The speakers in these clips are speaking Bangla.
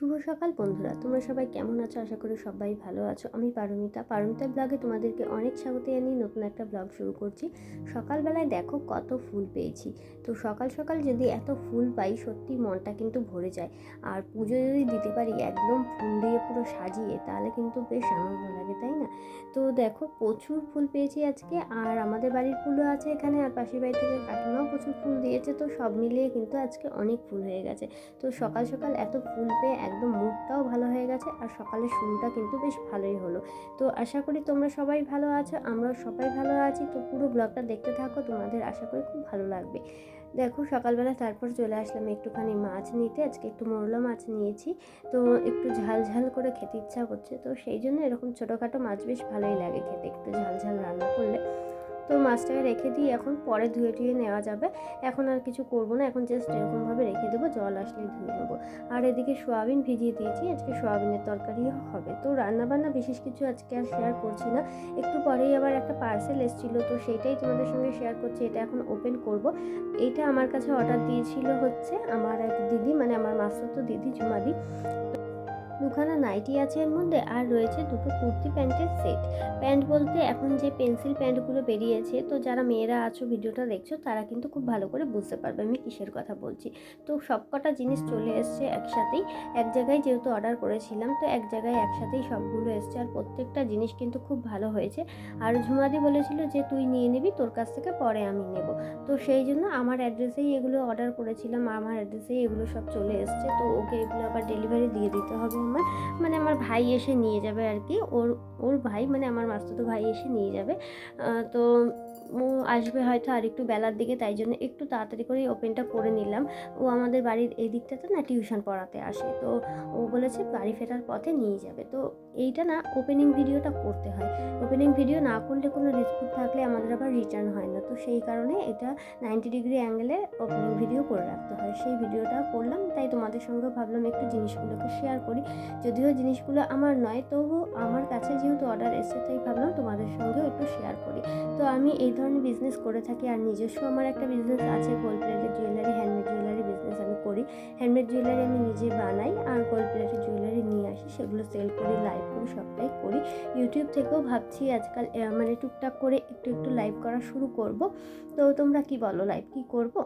শুভ সকাল বন্ধুরা, তোমরা সবাই কেমন আছো? আশা করি সবাই ভালো আছো। আমি পারমিতা। পারমিতা ব্লগে তোমাদেরকে অনেক স্বাগত জানিয়ে নতুন একটা ব্লগ শুরু করছি। সকালবেলায় দেখো কত ফুল পেয়েছি। তো সকাল সকাল যদি এত ফুল পাই, সত্যি মনটা কিন্তু ভরে যায়। আর পুজো যদি দিতে পারি, একদম ফুল দিয়ে পুরো সাজিয়ে, তাহলে কিন্তু বেশ আনন্দ লাগে, তাই না? তো দেখো প্রচুর ফুল পেয়েছি আজকে, আর আমাদের বাড়ির ফুলও আছে এখানে, আর পাশের বাড়ি থেকে কাকিমাও প্রচুর ফুল দিয়েছে, তো সব মিলিয়ে কিন্তু আজকে অনেক ফুল হয়ে গেছে। তো সকাল সকাল এত ফুল পেয়ে একদম মুডটাও ভালো হয়ে গেছে আর সকালের শুরুটা কিন্তু বেশ ভালোই হলো। তো আশা করি তোমরা সবাই ভালো আছো, আমরাও সবাই ভালো আছি। তো পুরো ব্লগটা দেখতে থাকো, তোমাদের আশা করি খুব ভালো লাগবে। দেখো সকালবেলা তারপর চলে আসলাম একটুখানি মাছ নিতে, আজকে একটু মোরলা মাছ নিয়েছি। তো একটু ঝাল ঝাল করে খেতে ইচ্ছা করছে, তো সেই জন্য এরকম ছোটোখাটো মাছ বেশ ভালোই লাগে খেতে, একটু ঝাল ঝাল রান্না করলে। তো মাছটাকে রেখে দিয়ে এখন পরে ধুয়ে টুয়ে নেওয়া যাবে। এখন আর কিছু করব না, এখন জাস্ট এরকমভাবে রেখে দেবো, জল আসলেই ধুয়ে নেব। আর এদিকে সোয়াবিন ভিজিয়ে দিয়েছি, আজকে সোয়াবিনের তরকারি হবে। তো রান্নাবান্না বিশেষ কিছু আজকে আর শেয়ার করছি না। একটু পরেই আবার একটা পার্সেল এসেছিল, তো সেইটাই তোমাদের সঙ্গে শেয়ার করছি, এটা এখন ওপেন করব। এইটা আমার কাছে অর্ডার দিয়েছিল হচ্ছে আমার এক দিদি মানে আমার মাস্টার দিদি ঝুমাদি দুখানা নাইটি আছে এর মধ্যে আর রয়েছে দুটো কুর্তি প্যান্টের সেট। প্যান্ট বলতে এখন যে পেন্সিল প্যান্টগুলো বেরিয়েছে, তো যারা মেয়েরা আছো ভিডিওটা দেখছ, তারা কিন্তু খুব ভালো করে বুঝতে পারবে আমি কিসের কথা বলছি। তো সবকটা জিনিস চলে এসছে একসাথেই। এক জায়গায় যেহেতু অর্ডার করেছিলাম, তো এক জায়গায় একসাথেই সবগুলো এসছে আর প্রত্যেকটা জিনিস কিন্তু খুব ভালো হয়েছে। আর ঝুমাদি বলেছিল যে তুই নিয়ে নিবি, তোর কাছ থেকে পরে আমি নেব। তো সেই জন্য আমার অ্যাড্রেসেই এগুলো অর্ডার করেছিলাম, আমার অ্যাড্রেসেই এগুলো সব চলে এসছে। তো ওকে এগুলো আবার ডেলিভারি দিয়ে দিতে হবে আমার মানে আমার ভাই এসে নিয়ে যাবে আর কি। ওর ওর ভাই মানে আমার মাস্তুতো ভাই এসে নিয়ে যাবে। তো আসবে হয়তো আর একটু বেলার দিকে, তাই জন্য একটু তাড়াতাড়ি করে ওপেনটা করে নিলাম। ও আমাদের বাড়ির এই দিকটাতে না টিউশন পড়াতে আসে, তো ও বলেছে বাড়ি ফেরার পথে নিয়ে যাবে। তো এইটা না ওপেনিং ভিডিওটা করতে হয়। ওপেনিং ভিডিও না করলে কোনো রিসপুট থাকলে আমাদের আবার রিটার্ন হয় না। তো সেই কারণে এটা নাইনটি ডিগ্রি অ্যাঙ্গেলে ওপেনিং ভিডিও করে রাখতে হয়। সেই ভিডিওটা করলাম, তাই তোমাদের সঙ্গে ভাবলাম একটু জিনিসগুলোকে শেয়ার করি। যদিও জিনিসগুলো আমার নয় তবু আমার কাছে যেহেতু অর্ডার এসেছে, তাই ভাবলাম তোমাদের সঙ্গেও একটু শেয়ার করি। তো আমি এই ধরনের বিজনেস করে থাকি আর নিজস্ব আমার একটা বিজনেস আছে গোল্ড প্লেটের জুয়েলারি হ্যান্ডমেড জুয়েলারি বিজনেস আমি করি। হ্যান্ডমেড জুয়েলারি আমি নিজে বানাই আর গোল্ড প্লেটের জুয়েলারি নিয়ে আসি, সেগুলো সেল করি লাইভ করি সবটাই করি। ইউটিউব থেকেও ভাবছি আজকাল মানে টুকটাক করে একটু একটু লাইভ করা শুরু করব। তো তোমরা কি বলো লাইভ কি করব?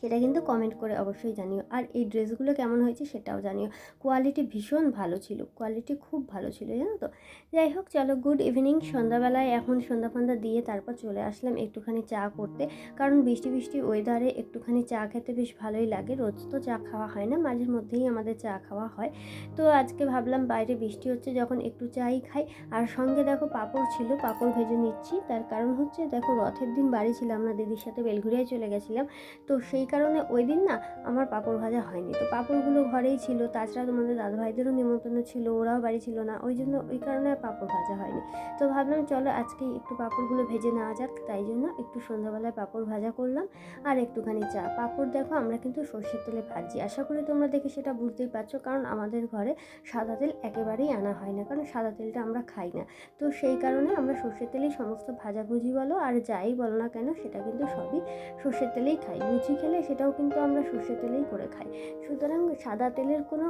সেটা কিন্তু কমেন্ট করে অবশ্যই জানিও। আর এই ড্রেসগুলো কেমন হয়েছে সেটাও জানিও। কোয়ালিটি ভীষণ ভালো ছিল। কোয়ালিটি খুব ভালো ছিল, জানো তো? যাই হোক, চলো গুড ইভিনিং সন্ধ্যাবেলায় এখন সন্ধ্যা ফন্ধ্যা দিয়ে তারপর চলে আসলাম একটুখানি চা করতে। কারণ বৃষ্টি বৃষ্টি ওয়েদারে একটুখানি চা খেতে বেশ ভালোই লাগে। রোজ তো চা খাওয়া হয় না, মাঝে মধ্যেই আমাদের চা খাওয়া হয়। তো আজকে ভাবলাম বাইরে বৃষ্টি হচ্ছে, যখন একটু চাই খাই। আর সঙ্গে দেখো পাঁপড় ছিল, পাঁপড় ভেজে নিচ্ছি। তার কারণ হচ্ছে, দেখো রথের দিন বাড়ি ছিলাম না, দিদির সাথে বেলঘুরিয়ায় চলে গেছিলাম। তো সেই কারণে ওই দিন না আমার পাঁপড় ভাজা হয়নি। তো পাঁপড়গুলো ঘরেই ছিল, তাছাড়া তোমাদের দাদা ভাইদেরও নিমন্ত্রণ ছিল, ওরাও বাড়ি ছিল না, ওই জন্য ওই কারণে আর পাঁপড় ভাজা হয়নি। তো ভাবলাম চলো আজকে একটু পাঁপড়গুলো ভেজে নেওয়া যাক, তাই জন্য একটু সন্ধ্যাবেলায় পাঁপড় ভাজা করলাম আর একটুখানি চা। পাঁপড় দেখো আমরা কিন্তু সর্ষের তেলে ভাজি আশা করি তোমরা দেখে সেটা বুঝতেই পারছ, কারণ আমাদের ঘরে সাদা তেল একেবারেই আনা হয় না, কারণ সাদা তেলটা আমরা খাই না। তো সেই কারণে আমরা সর্ষের তেলেই সমস্ত ভাজাভুজি বলো আর যাই বলো না কেন, সেটা কিন্তু সবই সর্ষের তেলেই খাই। লুচি খেলে সেটাও কিন্তু আমরা সর্ষের তেলেই করে খাই। সুতরাং সাদা তেলের কোনো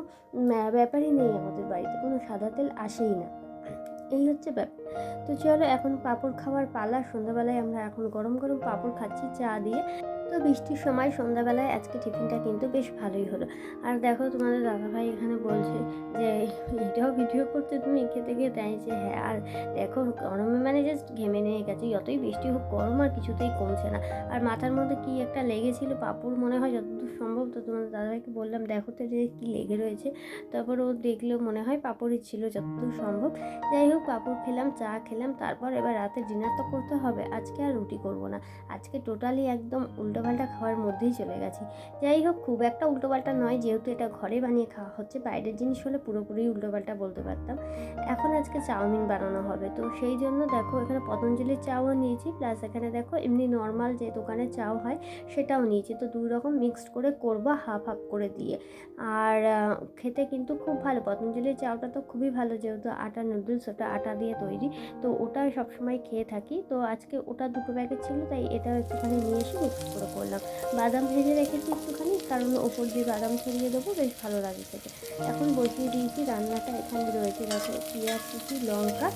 ব্যাপারই নেই আমাদের বাড়িতে, কোনো সাদা তেল আসেই না। এই হচ্ছে ব্যাপার। তো চলো, এখন পাঁপড় খাওয়ার পালা, সন্ধ্যাবেলায় আমরা এখন গরম গরম পাঁপড় খাচ্ছি, চা দিয়ে। তো বৃষ্টির সময় সন্ধ্যাবেলায় আজকে টিফিনটা কিন্তু বেশ ভালোই হলো। আর দেখো তোমাদের দাদাভাই এখানে বলছে যে, এটাও ভিডিও করতে তুমি খেতে খেয়ে তাই যে হ্যাঁ আর দেখো গরমে মানে জাস্ট ঘেমে নিয়ে গেছে। যতই বৃষ্টি হোক, গরম আর কিছুতেই কমছে না। আর মাথার মধ্যে কি একটা লেগেছিল পাপুর মনে হয় যতদূর সম্ভব, তো তোমাদের দাদাভাইকে বললাম, দেখো তো যে কী লেগে রয়েছে। তারপর ও দেখলেও মনে হয় পাপড়ই ছিল যতদূর সম্ভব। যাই হোক, পাপড় খেলাম, চা খেলাম, তারপর এবার রাতে ডিনার তো করতে হবে। আজকে আর রুটি করব না। আজকে টোটালি একদম উল্টোপাল্টা খাওয়ার মধ্যেই চলে গেছে। যাই হোক, খুব একটা উল্টোপাল্টা নয়, যেহেতু এটা ঘরে বানিয়ে খাওয়া হচ্ছে, বাইরের জিনিস হলে পুরোপুরি উল্টোপাল্টা বলতে পারতাম। এখন আজকে চাউমিন বানানো হবে। তো সেই জন্য দেখো, এখানে পতঞ্জলির চাও নিয়েছি, প্লাস এখানে দেখো, এমনি নর্মাল যে দোকানে চাও হয়, সেটাও নিয়েছি। তো দুই রকম মিক্সড করে করব, হাফ হাফ করে দিয়ে। আর খেতে কিন্তু খুব ভালো, পতঞ্জলির চাউটা তো খুবই ভালো, যেহেতু আটা, নুডলস, ওটা আটা দিয়ে তৈরি। তো ওটা সবসময় খেয়ে থাকি। তো আজকে ওটা দুটো প্যাকেট ছিল, তাই এটা একটুখানি নিয়ে এসে মিক্স করে করলাম। বাদাম ভেজে রেখেছি একটুখানি, কারণ ওপর দিয়ে বাদাম ছড়িয়ে দেবো, বেশ ভালো লাগে খেতে। এখন বসিয়ে দিয়েছি রান্নাটা, এখানে রয়েছে দেখো পেঁয়াজ, কুচি, লঙ্কা।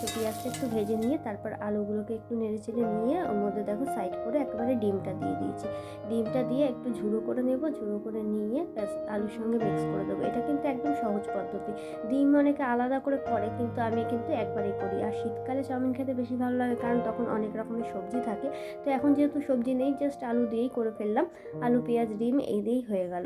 তো পেঁয়াজটা একটু ভেজে নিয়ে তারপর আলুগুলোকে একটু নেড়ে চেড়ে নিয়ে ওর মধ্যে দেখো সাইড করে একেবারে ডিমটা দিয়ে দিয়েছি। ডিমটা দিয়ে একটু ঝুড়ো করে নেব, ঝুড়ো করে নিয়ে ব্যাস আলুর সঙ্গে মিক্স করে দেবো। এটা কিন্তু একদম সহজ পদ্ধতি। ডিম অনেকে আলাদা করে করে, কিন্তু আমি কিন্তু একবারেই করি। আর শীতকালে চাউমিন খেতে বেশি ভালো লাগে, কারণ তখন অনেক রকমের সবজি থাকে। তো এখন যেহেতু সবজি নেই জাস্ট আলু দিয়েই করে ফেললাম। আলু পেঁয়াজ ডিম এই দিয়েই হয়ে গেল।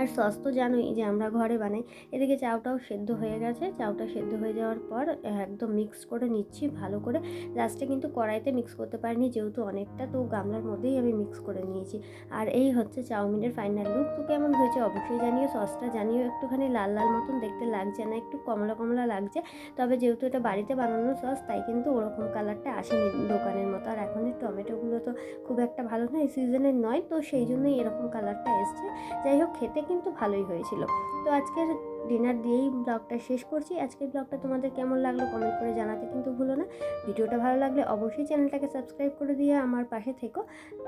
আর সস তো জানোই যে আমরা ঘরে বানাই। এদিকে চাউটাও সেদ্ধ হয়ে গেছে। চাউটা সেদ্ধ হয়ে যাওয়ার পর একদম মিক্স করে নিচ্ছি ভালো করে। লাস্টে কিন্তু কড়াইতে মিক্স করতে পারিনি যেহেতু অনেকটা, তো গামলার মধ্যেই আমি মিক্স করে নিয়েছি। আর এই হচ্ছে চাউমিনের ফাইনাল লুক তো কেমন হয়েছে অবশ্যই জানিও, সসটা জানিও একটুখানি লাল লাল মতন দেখতে লাগছে না, একটু কমলা কমলা লাগছে। তবে যেহেতু এটা বাড়িতে বানানো সস, তাই কিন্তু ওরকম কালারটা আসেনি দোকানের মতো। আর এখন এই টমেটোগুলো তো খুব একটা ভালো না এই সিজনের নয়, তো সেই জন্যই এরকম কালারটা এসছে। যাই হোক, খেতে কিন্তু ভালোই হয়েছিল। তো আজকের ডিনার দিয়েই ব্লগটা শেষ করছি। আজকের ব্লগটা তোমাদের কেমন লাগল কমেন্ট করে জানাতে কিন্তু ভুলো না। ভিডিওটা ভালো লাগলে অবশ্যই চ্যানেলটাকে সাবস্ক্রাইব করে দিয়ে আমার পাশে থেকো।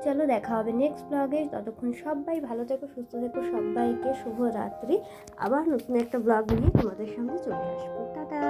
চলো দেখা হবে নেক্সট ব্লগে ততক্ষণ সবাই ভালো থেকো, সুস্থ থেকো। সবাইকে শুভ রাত্রি আবার নতুন একটা ব্লগ নিয়ে তোমাদের সামনে চলে আসব। টাটা!